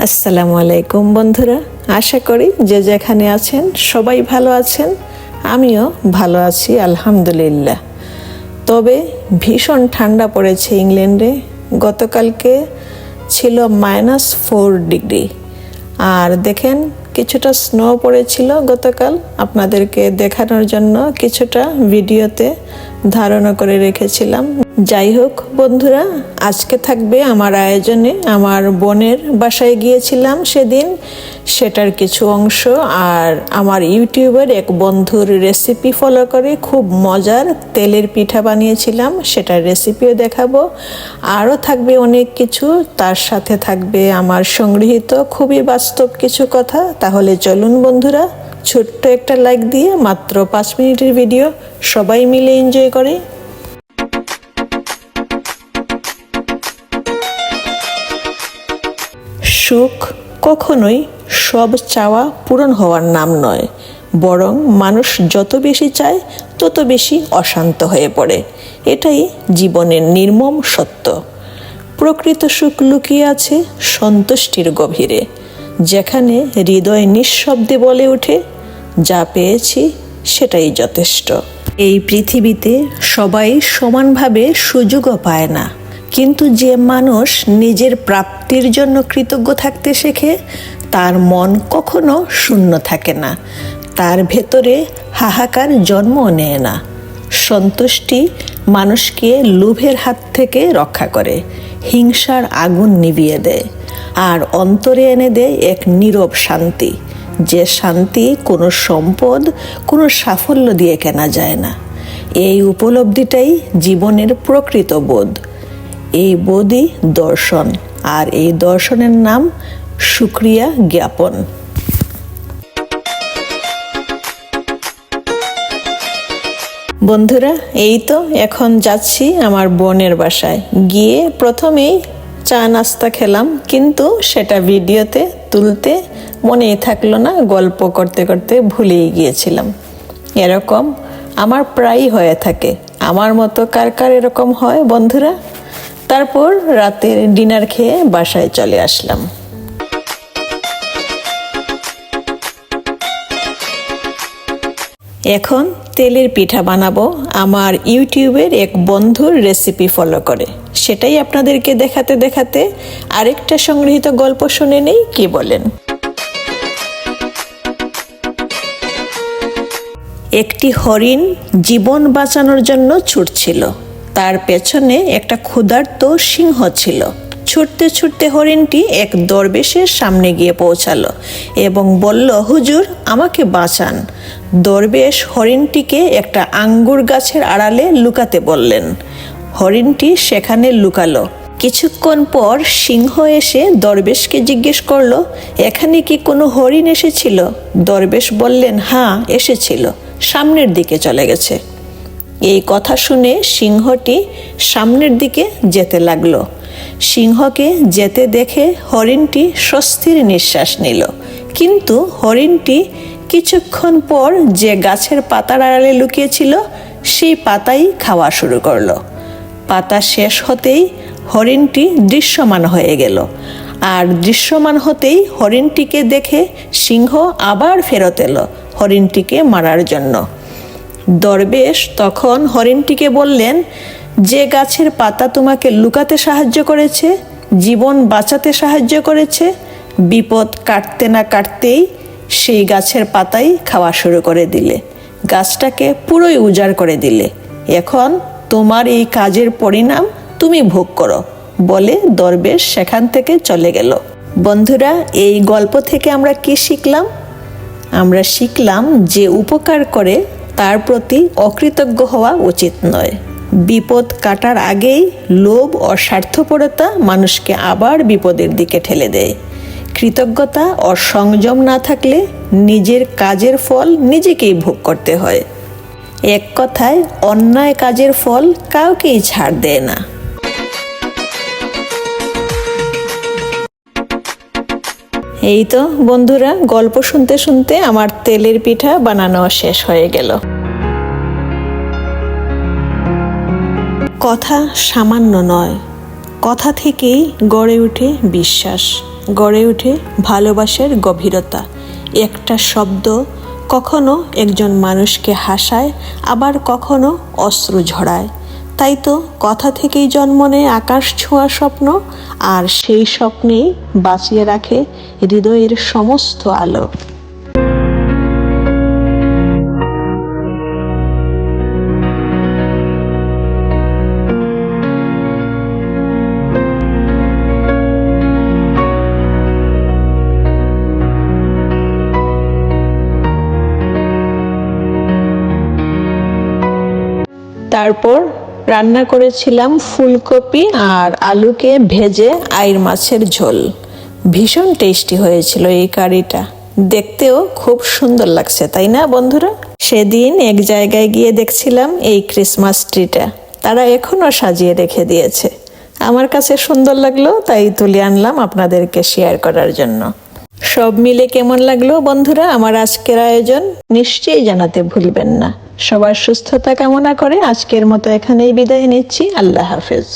আসসালামু আলাইকুম বন্ধুরা, আশা করি যে যেখানে আছেন সবাই ভালো আছেন, আমিও ভালো আছি, আলহামদুলিল্লাহ। তবে ভীষণ ঠান্ডা পড়েছে ইংল্যান্ডে, গতকালকে ছিল মাইনাস ফোর ডিগ্রি। আর দেখেন, কিছুটা স্নো পড়েছিল গতকাল, আপনাদেরকে দেখানোর জন্য কিছুটা ভিডিওতে ধারণা করে রেখেছিলাম। যাই হোক বন্ধুরা, আজকে থাকবে আমার আয়োজনে। আমার বোনের বাসায় গিয়েছিলাম সেদিন। সেটার কিছু অংশ আর আমার ইউটিউবের এক বন্ধুর রেসিপি ফলো করে খুব মজার তেলের পিঠা বানিয়েছিলাম। সেটার রেসিপিও দেখাবো। আরও থাকবে অনেক কিছু। তার সাথে থাকবে আমার সংগৃহীত খুবই বাস্তব কিছু কথা। তাহলে চলুন বন্ধুরা ছোট্ট একটা লাইক দিয়ে মাত্র পাঁচ মিনিটের ভিডিও সবাই মিলে এনজয় করে। সুখ কখনোই সব চাওয়া পূরণ হওয়ার নাম নয়, বরং মানুষ যত বেশি চায়, তত বেশি অশান্ত হয়ে পড়ে। এটাই জীবনের নির্মম সত্য। প্রকৃত সুখ লুকিয়ে আছে সন্তুষ্টির গভীরে। যেখানে হৃদয় নিঃশব্দে বলে ওঠে, যা পেয়েছি সেটাই যথেষ্ট। এই পৃথিবীতে সবাই সমানভাবে সুযোগও পায় না। কিন্তু যে মানুষ নিজের প্রাপ্তির জন্য কৃতজ্ঞ থাকতে শেখে, তার মন কখনো শূন্য থাকে না। তার ভেতরে হাহাকার জন্ম নেয় না। সন্তুষ্টি মানুষকে লোভের হাত থেকে রক্ষা করে, হিংসার আগুন নিভিয়ে দেয়। আর অন্তরে এনে দেয় এক নীরব শান্তি। যে শান্তি কোনো সম্পদ, কোনো সাফল্য দিয়ে কেনা যায় না। এই উপলব্ধিটাই জীবনের প্রকৃত বোধ। এই বোধই দর্শন, আর এই দর্শনের নাম সুক্রিয়া জ্ঞাপন। বন্ধুরা, এই তো এখন যাচ্ছি আমার বোনের বাসায়। গিয়ে প্রথমেই চা নাস্তা খেলাম, কিন্তু সেটা ভিডিওতে তুলতে মনেই থাকল না, গল্প করতে করতে ভুলেই গিয়েছিলাম। এরকম আমার প্রায়ই হয়ে থাকে। আমার মতো কার কার এরকম হয় বন্ধুরা? তারপর রাতের ডিনার খেয়ে বাসায় চলে আসলাম। এখন তেলের পিঠা বানাবো আমার ইউটিউবের এক বন্ধুর রেসিপি ফলো করে। সেটাই আপনাদেরকে দেখাতে দেখাতে আরেকটা সংগৃহীত গল্প শুনে নেই, কি বলেন? একটি হরিণ জীবন বাঁচানোর জন্য ছুটছিল। তার পেছনে একটা ক্ষুধার্ত সিংহ ছিল। ছুটতে ছুটতে হরিণটি এক দরবেশের সামনে গিয়ে পৌঁছালো এবং বলল, হুজুর, আমাকে বাঁচান। দরবেশ হরিণটিকে একটা আঙ্গুর গাছের আড়ালে লুকাতে বললেন। হরিণটি সেখানে লুকালো। কিছুক্ষণ পর সিংহ এসে দরবেশকে জিজ্ঞেস করল, এখানে কি কোনো হরিণ এসেছিল? দরবেশ বললেন হ্যাঁ এসেছিল। সামনের দিকে চলে গেছে। এই কথা শুনে সিংহটি সামনের দিকে যেতে লাগল। সিংহকে যেতে দেখে হরিণটি স্বস্তির নিঃশ্বাস নিল। কিন্তু হরিণটি কিছুক্ষণ পর যে গাছের পাতার আড়ালে লুকিয়েছিল, সেই পাতাই খাওয়া শুরু করল। পাতা শেষ হতেই হরিণটি দৃশ্যমান হয়ে গেল। আর দৃশ্যমান হতেই হরিণটিকে দেখে সিংহ আবার ফেরত এলো হরিণটিকে মারার জন্য। দরবেশ তখন হরিণটিকে বললেন যে গাছের পাতা তোমাকে লুকাতে সাহায্য করেছে, জীবন বাঁচাতে সাহায্য করেছে, বিপদ কাটতে না কাটতেই সেই গাছের পাতাই খাওয়া শুরু করে দিলে, গাছটাকে পুরোই উজাড় করে দিলে। এখন তোমার এই কাজের পরিণাম তুমি ভোগ করো, বলে দরবেশ সেখান থেকে চলে গেল। বন্ধুরা, এই গল্প থেকে আমরা কি শিখলাম? আমরা শিখলাম যে উপকার করে তার প্রতি অকৃতজ্ঞ হওয়া উচিত নয়। বিপদ কাটার আগেই লোভ ও স্বার্থপরতা মানুষকে আবার বিপদের দিকে ঠেলে দেয়। কৃতজ্ঞতা ও সংযম না থাকলে নিজের কাজের ফল নিজেকেই ভোগ করতে হয়। এক কথায়, অন্যায় কাজের ফল কাউকেই ছাড় দেয় না। এই তো বন্ধুরা, গল্প শুনতে শুনতে আমার তেলের পিঠা বানানো শেষ হয়ে গেল। কথা সামান্য নয়। কথা থেকেই গড়ে ওঠে বিশ্বাস, গড়ে ওঠে ভালোবাসার গভীরতা। একটা শব্দ কখনো একজন মানুষকে হাসায়, আবার কখনো অশ্রু ঝরায়। তাই তো কথা থেকেই জন্ম নেয় আকাশ ছোঁয়া স্বপ্ন, আর সেই স্বপ্নেই বাঁচিয়ে রাখে হৃদয়ের সমস্ত আলো। তারপর রান্না করেছিলাম ফুলকপি আর আলুকে ভেজে আইর মাছের ঝোল। ভীষণ টেস্টি হয়েছিল এই কারিটা। দেখতেও খুব সুন্দর লাগছে, তাই না বন্ধুরা? সেদিন এক জায়গায় গিয়ে দেখছিলাম এই ক্রিসমাস ট্রিটা। তারা এখনও সাজিয়ে রেখে দিয়েছে। আমার কাছে সুন্দর লাগল, তাই তুলে আনলাম আপনাদেরকে শেয়ার করার জন্য। সব মিলে কেমন লাগল বন্ধুরা আমার আজকের আয়োজন? নিশ্চয়ই জানাতে ভুলবেন না। সবার সুস্থতা কামনা করে আজকের মতো এখানেই বিদায় নিচ্ছি। আল্লাহ হাফেজ।